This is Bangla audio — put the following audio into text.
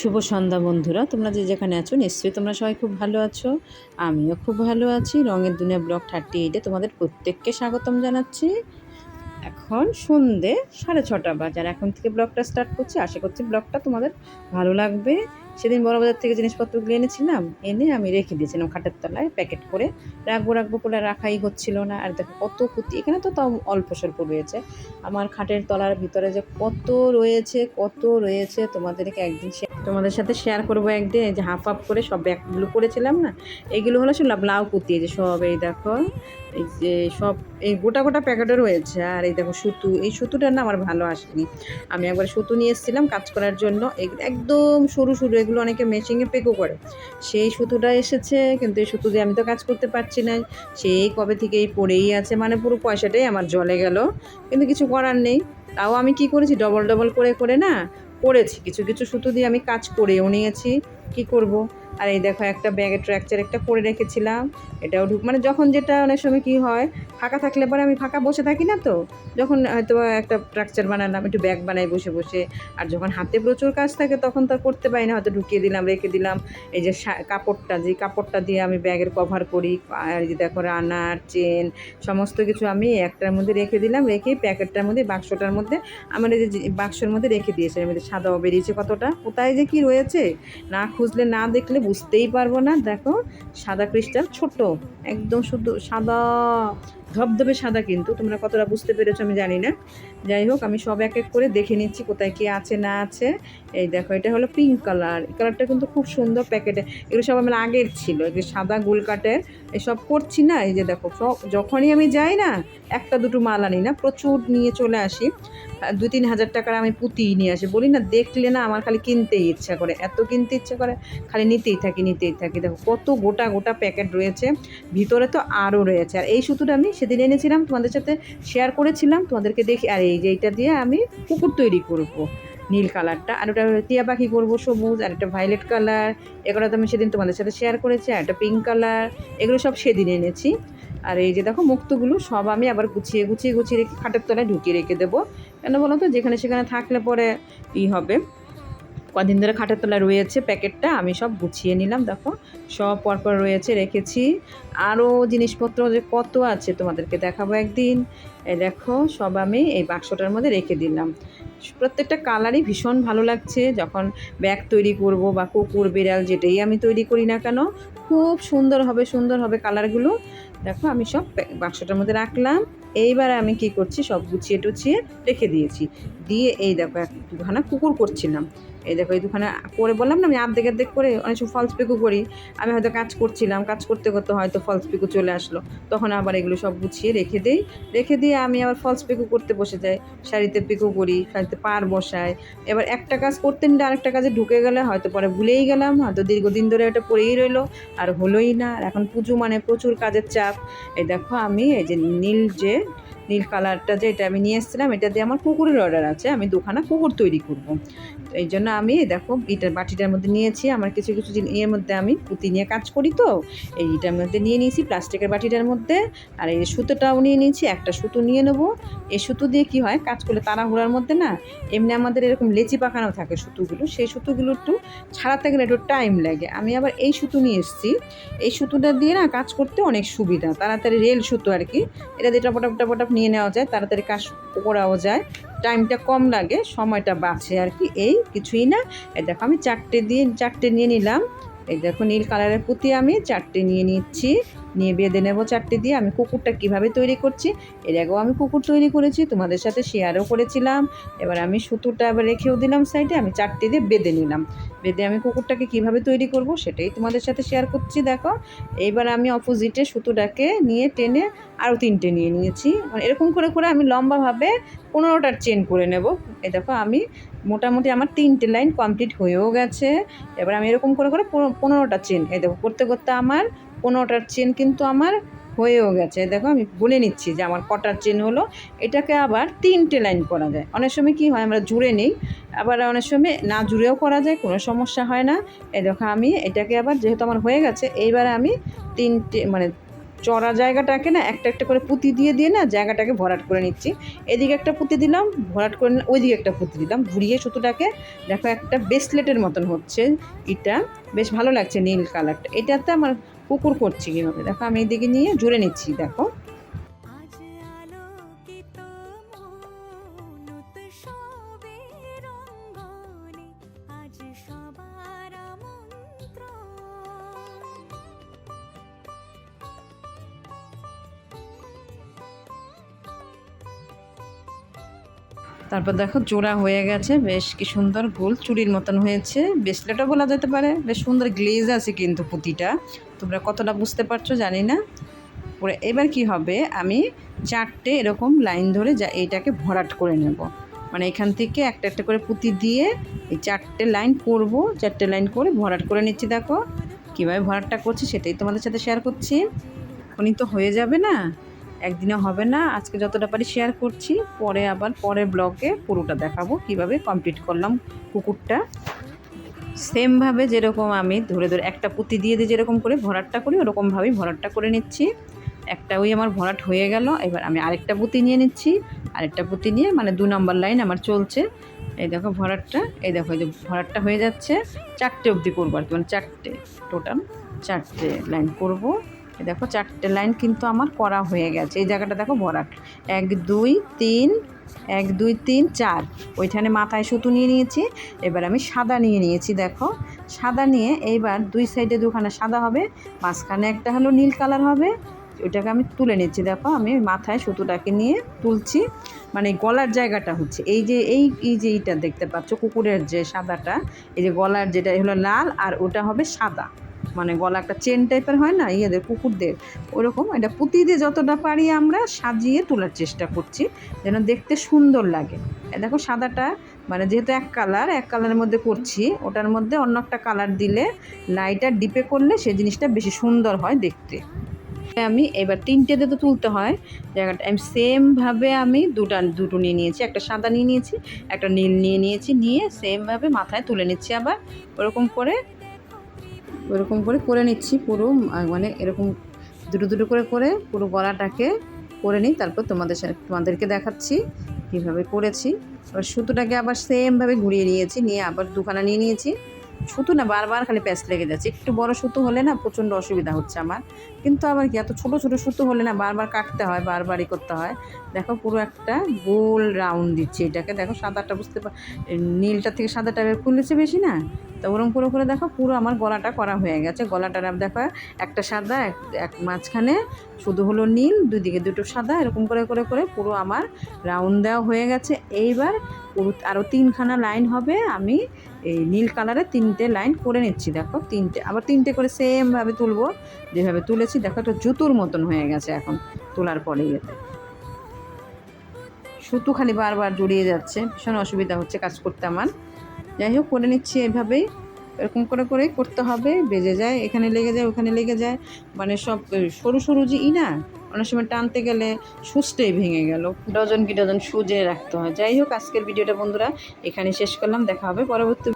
শুভ সন্ধ্যা বন্ধুরা, তোমরা যে যেখানে আছো নিশ্চয়ই তোমরা সবাই খুব ভালো আছো, আমিও খুব ভালো আছি। রঙের দুনিয়া ব্লক থার্টি এইটে তোমাদের প্রত্যেককে স্বাগতম জানাচ্ছি। এখন সন্ধে সাড়ে ছটা বাজার এখন থেকে ব্লগটা স্টার্ট করছি। আশা করছি ব্লগটা তোমাদের ভালো লাগবে। সেদিন বড়বাজার থেকে জিনিসপত্রগুলো এনেছিলাম, এনে আমি রেখে দিয়েছিলাম খাটের তলায়, প্যাকেট করে। রাখব রাখব করে রাখাই হচ্ছিল না। আর দেখো কত কুতি এখানে তো তাও অল্প স্বল্প রয়েছে। আমার খাটের তলার ভিতরে যে কত রয়েছে কত রয়েছে, তোমাদেরকে একদিন তোমাদের সাথে শেয়ার করব একদিন। যে হাফ হাফ করে সব ব্যাগগুলো করেছিলাম না এইগুলো হলো সব লাউ কুতি যে সব এই দেখো। এই যে সব, এই গোটা গোটা প্যাকেটও রয়েছে আর এই দেখো সুতু, এই সুতুটা না আমার ভালো আসেনি। আমি একবার সুতু নিয়ে এসেছিলাম কাজ করার জন্য। একদম সরু সরু, এগুলো অনেকে মেশিনে পেকো করে। সেই সুতোটা এসেছে, কিন্তু এই সুতো দিয়ে আমি তো কাজ করতে পারছি না। সেই কবে থেকেই পড়েই আছে মানে পুরো পয়সাটাই আমার জলে গেল। কিন্তু কিছু করার নেই। তাও আমি কি করেছি? ডবল ডবল করে করে না, করেছি। কিছু কিছু সুতো দিয়ে আমি কাজ করেও নিয়েছি। কি করব? আর এই দেখো, একটা ব্যাগের ট্র্যাকচার একটা করে রেখেছিলাম। এটাও ঢুক মানে যখন যেটা অনেক সময় কি হয়, ফাঁকা থাকলে পরে আমি ফাঁকা বসে থাকি না তো? যখন হয়তো একটা ট্রাকচার বানালাম, একটু ব্যাগ বানাই বসে বসে। আর যখন হাতে প্রচুর কাজ থাকে, তখন তো করতে পারি না। হয়তো ঢুকিয়ে দিলাম, রেখে দিলাম। এই যে কাপড়টা যে কাপড়টা দিয়ে আমি ব্যাগের কভার করি আর যে দেখো রানার চেন সমস্ত কিছু আমি একটার মধ্যে রেখে দিলাম। রেখে প্যাকেটটার মধ্যে, বাক্সটার মধ্যে আমার এই যে বাক্সের মধ্যে রেখে দিয়েছে। এর মধ্যে সাদাও বেরিয়েছে কতটা, কোথায় যে কি রয়েছে, না খুঁজলে না দেখলে বুঝতেই পারব না। দেখো সাদা ক্রিস্টাল ছোট একদম শুধু সাদা। ধবধবে সাদা কিন্তু, তোমরা কতটা বুঝতে পেরেছ আমি জানি না। যাই হোক, আমি সব এক এক করে দেখে নিচ্ছি কোথায় কি আছে, না আছে। এই দেখো, এটা হলো পিঙ্ক কালার এই কালারটা কিন্তু খুব সুন্দর প্যাকেটে এগুলো সব আমার আগের ছিল, এই যে সাদা গোল কাটের এসব করছি না, এই যে দেখো, সব যখনই আমি যাই না, একটা দুটো মাল আনি না, প্রচুর নিয়ে চলে আসি। দু তিন হাজার টাকার আমি পুঁতি নিয়ে আসি। বলি না, দেখলে না আমার খালি কিনতেই ইচ্ছা করে। এত কিনতে ইচ্ছা করে, খালি নিতেই থাকি নিতেই থাকি। দেখো, কত গোটা গোটা প্যাকেট রয়েছে। ভিতরে তো আরও রয়েছে। আর এই সুতোটা আমি সেদিন এনেছিলাম, তোমাদের সাথে শেয়ার করেছিলাম। তোমাদেরকে দেখি, আর এই যে এইটা দিয়ে আমি কুকুর তৈরি করব, নীল কালারটা। আর ওটা টিয়া পাখি করব, সবুজ, আর একটা ভায়োলেট কালার এগুলো তো আমি সেদিন তোমাদের সাথে শেয়ার করেছি, আর একটা পিঙ্ক কালার এগুলো সব সেদিন এনেছি। আর এই যে দেখো মুক্তগুলো, সব আমি আবার গুছিয়ে গুছিয়ে গুছিয়ে রেখে খাটের তলায় ঢুকিয়ে রেখে দেবো। কেন বলো তো? যেখানে সেখানে থাকলে পরে ই হবে। কদিন ধরে খাটের তলায় রয়েছে প্যাকেটটা, আমি সব গুছিয়ে নিলাম, দেখো। সব পরপর রয়েছে, রেখেছি। আরও জিনিসপত্র যে কত আছে তোমাদেরকে দেখাবো একদিন। এই দেখো, সব আমি এই বাক্সটার মধ্যে রেখে দিলাম। প্রত্যেকটা কালারই ভীষণ ভালো লাগছে। যখন ব্যাগ তৈরি করব বা কুকুর, বিড়াল যেটাই আমি তৈরি করি না কেন, খুব সুন্দর হবে সুন্দর হবে কালারগুলো। দেখো, আমি সব বাক্সটার মধ্যে রাখলাম। এইবার আমি কি করছি, সব গুছিয়ে টুছিয়ে রেখে দিয়েছি। দিয়ে এই দেখো এক দুখানা কুকুর করছিলাম। এই দেখো, এই দুখানা করে বললাম না, আমি আর্ধেক আর্ধেক করে অনেক সময় ফলস পিকু করি। আমি হয়তো কাজ করছিলাম, কাজ করতে করতে হয়তো ফলস পিকু চলে আসলো। তখন আবার এগুলো সব গুছিয়ে রেখে দিই। রেখে দিয়ে আমি আবার ফলস পিকু করতে বসে যাই। শাড়িতে পিকু করি, শাড়িতে পার বসাই। এবার একটা কাজ করতে নিলে আরেকটা কাজে ঢুকে গেলে হয়তো পরে ভুলেই গেলাম, হয়তো দীর্ঘদিন ধরে ওটা পড়েই রইল, আর হলোই না। আর এখন পুজো মানে প্রচুর কাজের চাপ। এই দেখো আমি এই যে নীল যে নীল কালারটা যে এটা আমি নিয়ে এসেছিলাম, এটা দিয়ে আমার কুকুরের অর্ডার আছে। আমি দুখানা কুকুর তৈরি করব। এই জন্য আমি দেখো এটার বাটিটার মধ্যে নিয়েছি। আমার কিছু কিছু জিন- এর মধ্যে আমি পুঁতি নিয়ে কাজ করি তো। এই এটার মধ্যে নিয়ে নিয়েছি প্লাস্টিকের বাটিটার মধ্যে। আর এই সুতোটাও নিয়ে নিয়েছি, একটা সুতো নিয়ে নেব। এই সুতো দিয়ে কি হয়, কাজ করলে তাড়াহুড়ার মধ্যে না, এমনি আমাদের এরকম লেচি পাকানো থাকে সুতোগুলো, সেই সুতোগুলো একটু ছাড়াতে গেলে একটু টাইম লাগে। আমি আবার এই সুতো নিয়ে এসেছি। এই সুতোটা দিয়ে না কাজ করতে অনেক সুবিধা। তাড়াতাড়ি রেল সুতো আর কি। এটা দিয়ে টপটাপ টপটাপ নিয়ে নেওয়া যায়, তাড়াতাড়ি কাজ করাও যায়। টাইমটা কম লাগে, সময়টা বাঁচে আর কি, এই কিছুই না। দেখো আমি চারটে দিয়ে, চারটে নিয়ে নিলাম। এই দেখো, নীল কালারের পুঁতি আমি চারটে নিয়ে নিচ্ছি। নিয়ে বেঁধে নেব চারটে দিয়ে। আমি কুকুরটা কীভাবে তৈরি করছি? এর আগেও আমি কুকুর তৈরি করেছি, তোমাদের সাথে শেয়ারও করেছিলাম। এবার আমি সুতোটা আবার রেখেও দিলাম সাইডে, আমি চারটে দিয়ে বেঁধে নিলাম। বেঁধে আমি কুকুরটাকে কীভাবে তৈরি করব সেটাই তোমাদের সাথে শেয়ার করছি, দেখো। এইবার আমি অপোজিটে সুতোটাকে নিয়ে টেনে আরও তিনটে নিয়ে নিয়েছি। এরকম করে করে আমি লম্বাভাবে পনেরোটার চেন করে নেব। এ দেখো, আমি মোটামুটি আমার তিনটে লাইন কমপ্লিট হয়েও গেছে। এবার আমি এরকম করে করে পনেরো- পনেরোটা চেন, এই দেখো, করতে করতে আমার পনেরোটার চেন কিন্তু আমার হয়েও গেছে। দেখো, আমি বলে নিচ্ছি যে আমার কটার চেন হলো। এটাকে আবার তিনটে লাইন করা যায়। অনেক সময় কি হয়, আমরা জুড়ে নিই। আবার অনেক সময় না জুড়েও করা যায়, কোনো সমস্যা হয় না। এই দেখো, আমি এটাকে আবার যেহেতু আমার হয়ে গেছে, এইবার আমি তিনটে মানে চড়া জায়গাটাকে না একটা একটা করে পুঁতি দিয়ে দিয়ে না জায়গাটাকে ভরাট করে নিচ্ছি। এদিকে একটা পুঁতি দিলাম, ভরাট করে ওইদিকে একটা পুঁতি দিলাম। ঘুরিয়ে সুতোটাকে দেখো একটা ব্রেসলেটের মতন হচ্ছে এটা। বেশ ভালো লাগছে নীল কালারটা। এটাতে আমার কুকুর করছি কীভাবে? দেখো আমি এদিকে নিয়ে জুড়ে নিচ্ছি, দেখো। তারপর দেখো জোড়া হয়ে গেছে, বেশ কি সুন্দর গোল, চুড়ির মতন হয়েছে ব্রেসলেটও বলা যেতে পারে, বেশ সুন্দর গ্লেজ আছে কিন্তু পুঁতিটা, তোমরা কতটা বুঝতে পারছ জানি না। পরে এবার কি হবে, আমি চারটে এরকম লাইন ধরে যা এইটাকে ভরাট করে নেব মানে এখান থেকে একটা একটা করে পুঁতি দিয়ে এই চারটে লাইন করব, চারটে লাইন করে ভরাট করে নিচ্ছি, দেখো, কীভাবে ভরাটটা করছি সেটাই তোমাদের সাথে শেয়ার করছি উনি তো হয়ে যাবে না? একদিনে হবে না। আজকে যতটা পারি শেয়ার করছি, পরে আবার পরের ব্লগে পুরোটা দেখাবো কীভাবে কমপ্লিট করলাম কুকুরটা। সেমভাবে যেরকম আমি ধরে ধরে একটা পুঁতি দিয়ে দিয়ে যেরকম করে ভরাটটা করি ওরকমভাবেই ভরাটটা করে নিচ্ছি। একটা ওই আমার ভরাট হয়ে গেল, এবার আমি আরেকটা পুঁতি নিয়ে নিচ্ছি। আরেকটা পুঁতি নিয়ে মানে দু নম্বর লাইন আমার চলছে। এই দেখো ভরাটটা, এই দেখো এই যে ভরাটটা হয়ে যাচ্ছে। চারটে অবধি করব আর কি মানে চারটে টোটাল চারটে লাইন করব। দেখো চারটে লাইন কিন্তু আমার করা হয়ে গেছে। এই জায়গাটা দেখো ভরাট এক, দুই, তিন, এক, দুই, তিন, চার। ওইখানে মাথায় সুতো নিয়ে নিয়েছি, এবার আমি সাদা নিয়ে নিয়েছি, দেখো। সাদা নিয়ে এইবার দুই সাইডে দুখানা সাদা হবে, মাঝখানে একটা হলো নীল কালার হবে, ওইটাকে আমি তুলে নিচ্ছি, দেখো। আমি মাথায় সুতোটাকে নিয়ে তুলছি মানে গলার জায়গাটা হচ্ছে। এই যে, এই এই যে এইটা দেখতে পাচ্ছ, কুকুরের যে সাদাটা, এই যে গলার যেটা হলো লাল আর ওটা হবে সাদা। মানে গলা একটা চেন টাইপের হয় না, ইয়েদের, কুকুরদের, ওরকম। এটা পুঁতি দিয়ে যতটা পারি আমরা সাজিয়ে তোলার চেষ্টা করছি, যেন দেখতে সুন্দর লাগে। দেখো সাদাটা মানে যেহেতু এক কালার, এক কালারের মধ্যে করছি, ওটার মধ্যে অন্য একটা কালার দিলে লাইটার ডিপে করলে সেই জিনিসটা বেশি সুন্দর হয় দেখতে। আমি এবার তিনটেতে তো তুলতে হয়, জায়গাটা আমি সেমভাবে আমি দুটা, দুটো নিয়ে নিয়েছি, একটা সাদা নিয়ে নিয়েছি, একটা নীল নিয়ে নিয়েছি, নিয়ে সেমভাবে মাথায় তুলে নিচ্ছি আবার, ওরকম করে ওরকম করে করে নিচ্ছি পুরো মানে এরকম দুটো দুটো করে করে পুরো গলাটাকে করে নিই, তারপর তোমাদের তোমাদেরকে দেখাচ্ছি কীভাবে করেছি। এবার সুতোটাকে আবার সেমভাবে ঘুরিয়ে নিয়েছি, নিয়ে আবার দুখানা নিয়ে নিয়েছি। সুতো না বারবার খালি প্যাঁচ লেগে যাচ্ছে। একটু বড় সুতো হলে না প্রচণ্ড অসুবিধা হচ্ছে আমার। কিন্তু আবার কি, এত ছোটো ছোটো সুতো হলে না বারবার কাটতে হয় বারবারই করতে হয়। দেখো পুরো একটা গোল রাউন্ড দিচ্ছি এটাকে। দেখো সাদাটা বুঝতে পার নীলটা থেকে সাদাটা খুলেছে বেশি না? তো ওরম করে করে দেখো পুরো আমার গলাটা করা হয়ে গেছে। গলাটার দেখো একটা সাদা, এক এক মাঝখানে শুধু হলো নীল, দুদিকে দুটো সাদা, এরকম করে করে করে পুরো আমার রাউন্ড দেওয়া হয়ে গেছে। এইবার আরও তিনখানা লাইন হবে আমি এই নীল কালারে তিনটে লাইন করে নিচ্ছি, দেখো, তিনটে, আবার তিনটে করে সেমভাবে তুলবো, যেভাবে তুলেছি, দেখো, একটা জুতোর মতন হয়ে গেছে এখন, তোলার পরে ইয়েতে সুতো খালি বারবার জড়িয়ে যাচ্ছে, ভীষণ অসুবিধা হচ্ছে কাজ করতে আমার। যাই হোক, করে নিচ্ছি এভাবেই এরকম করে করেই করতে হবে, বেজে যায়, এখানে লেগে যায়, ওখানে লেগে যায় মানে সব সরু সরু যে ই না, অনেক সময় টানতে গেলে সুচটাই ভেঙে গেল, ডজন কি ডজন সুজে রাখতে হয়। যাই হোক, আজকের ভিডিওটা বন্ধুরা এখানে শেষ করলাম, দেখা হবে পরবর্তী